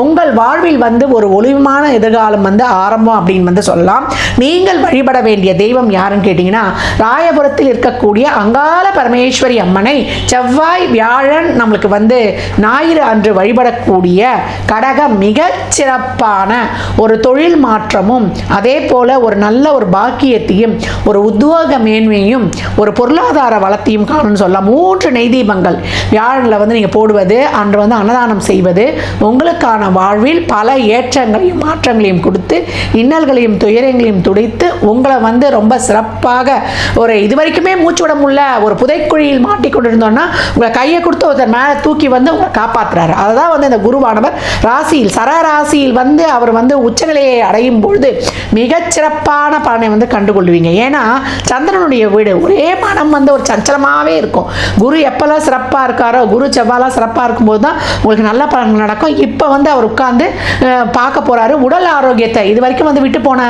உங்கள் வாழ்வில் வந்து ஒரு ஒளிவுமான எதிர்காலம் வந்து ஆரம்பம் அப்படின்னு வந்து சொல்லலாம். நீங்கள் வழிபட வேண்டிய தெய்வம் யாருன்னு கேட்டிங்கன்னா ராயபுரத்தில் இருக்கக்கூடிய அங்காள பரமேஸ்வரி அம்மனை செவ்வாய் வியாழன் நம்மளுக்கு வந்து ஞாயிறு அன்று வழிபடக்கூடிய கடகம் மிக சிறப்பான ஒரு தொழில் மாற்றமும் அதே போல ஒரு நல்ல ஒரு பாக்கியத்தையும் ஒரு உத்யோக மேன்மையும் ஒரு பொருளாதார வளத்தையும் காணும்னு சொல்லலாம். மூன்று நெய் தீபங்கள். வியாழனில் வந்து நீங்கள் போடுவது அன்று வந்து அன்னதானம் செய்வது உங்களுக்கான வாழ்வில் பல ஏற்றங்களையும் மாற்றங்களையும் கொடுத்து இன்னல்களையும் துயரங்களையும் துடைத்து உங்களை வந்து ரொம்ப சிறப்பாக ஒரு இது வரைக்குமே மூச்சு விட முடியல ஒரு புதைக்குழியில் மாட்டிக்கொண்டிருந்தோம்னா உங்களை கையை கொடுத்து ஒருத்தர் மேலே தூக்கி வந்து உங்களை காப்பாற்றுறாரு அதுதான் வந்து இந்த குருவானவர் ராசியில் சரராசியில் வந்து அவர் வந்து உச்சநிலையை அடையும் பொழுது மிகச்சிறப்பான பலனை வந்து கண்டுகொள்வீங்க. ஏன்னா சந்திரனுடைய வீடு ஒரே மனம் வந்து ஒரு சஞ்சலமாகவே இருக்கும். குரு எப்போல்லாம் சிறப்பாக இருக்காரோ குரு செவ்வாலாம் சிறப்பாக இருக்கும்போது தான் உங்களுக்கு நல்ல பலன்கள் நடக்கும். இப்போ வந்து அவர் உட்காந்து பார்க்க போகிறாரு உடல் ஆரோக்கியத்தை இது வரைக்கும் வந்து விட்டு போன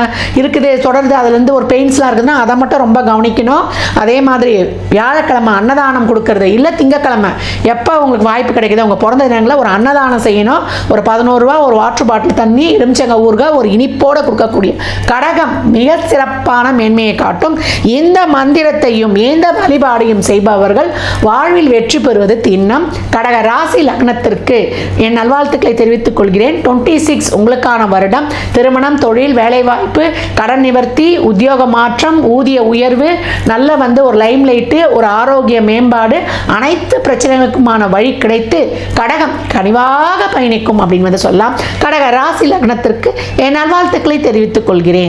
இருக்குது தொடருது அதுலேருந்து ஒரு பெயின்ஸ்லாம் இருக்குதுன்னா அதை மட்டும் ரொம்ப கவனிக்கணும். அதே மாதிரி வியாழக்கிழமை அன்னதானம் கொடுக்கறது இல்லை திங்கக்கிழமை எப்போ உங்களுக்கு வாய்ப்பு கிடைக்குது உங்கள் பிறந்த தினங்களில் ஒரு அன்னதானம் செய்யணும். ஒரு பதினோருவா ஒரு வாட்டர் பாட்டில் தண்ணி எலுமிச்சங்க ஊருக ஒரு இனிப்போடு கொடுக்கக்கூடிய கடகம் மிக சிறப்பான மேன்மையை காட்டும். இந்த மந்திரத்தையும் இந்த வழிபாடையும் செய்பவர்கள் வாழ்வில் வெற்றி பெறுவது திண்ணம். கடக ராசி லக்னத்திற்கு என் நல்வாழ்த்துக்களை தெரிவித்துக் கொள்கிறேன் டுவெண்ட்டி சிக்ஸ் உங்களுக்கான வருடம். திருமணம் தொழில் வேலைவாய்ப்பு கடன் நிவர்த்தி உத்தியோக மாற்றம் ஊதிய உயர்வு நல்ல வந்து ஒரு லைம் லைட்டு ஒரு ஆரோக்கிய மேம்பாடு அனைத்து பிரச்சனைகளுக்குமான வழி கிடைத்து கடகம் கனிவாக பயணிக்கும் அப்படின்னு வந்து சொல்லலாம். கடக ராசி லக்னத்திற்கு என் நல்வாழ்த்துக்களை தெரிவித்துக் கொள்கிறேன்.